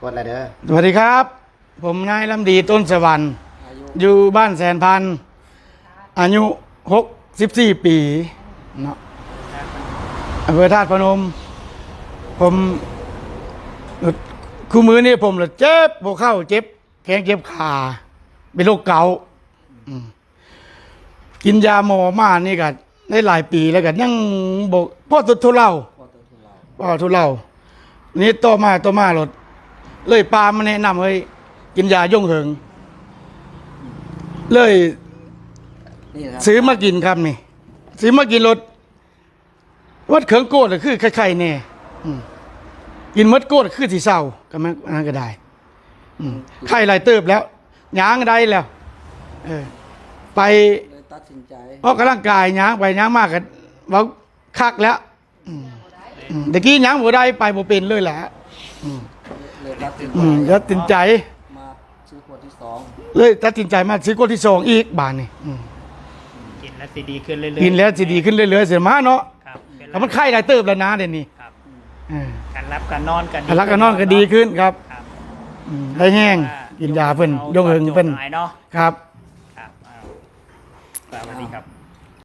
กดอะไรเด้อสวัสดีครับ ผมนายลำดีต้นสวรรค์อายุอยู่บ้านแสนพันธุ์อายุหกสิบสี่ปีเนาะอำเภอธาตุพนม ผมคู่มือนี่ผมเลยเจ็บหัวเข่าเจ็บ แขนเจ็บขาเป็นโรคเกาต์อืมกินยาหมอมานี่ก็ได้หลายปีแล้วกันยังบอกพ่อตุดทุเลาพ่อตัวทุเราพ่อทุเลานี่ต่อมาต่อมารถ เลยปามาแนะนำเฮ้ยกินยาย่งเหิง เลย นี่นะครับซื้อมากินครับนี่ซื้อมากินรถวัดเขิงโกดก็คือไข่ๆเนี่ยอืมกินมดโกดก็คือสีเศร้าก็มันอันนั้นก็ได้อืมไข่ไหลายเติบแล้วย้างได้แล้ว เออ ไปเลยตัดสินใจออกกำลังกายย้างไปย้างมากกันว่าคักแล้วอืมอืมตะกี้ย้างบ่ได้ไปบ่เป็นเลยแหละอืมเลย ตัดสินอืมแล้วตัดสินใจ มาซื้อขวดที่สองเลยตัดสินใจมาซื้อกวดที่สองอีกบาทนี่อืมกินแล้วสิดีขึ้นเรื่อยๆกินแล้วสิดีขึ้นเรื่อยๆเสียมาเนาะครับเป็นแล้วมันไข้หลายเติบแล้วนะเดี๋ยวนี้ครับเออการรับการนอนกันพลักกันนอนก็ดีขึ้นครับครับอืมได้แห้งว่ากินยาเพิ่นอยงเหิงเพิ่นหายเนาะครับ ครับอ้าวสวัสดีครับ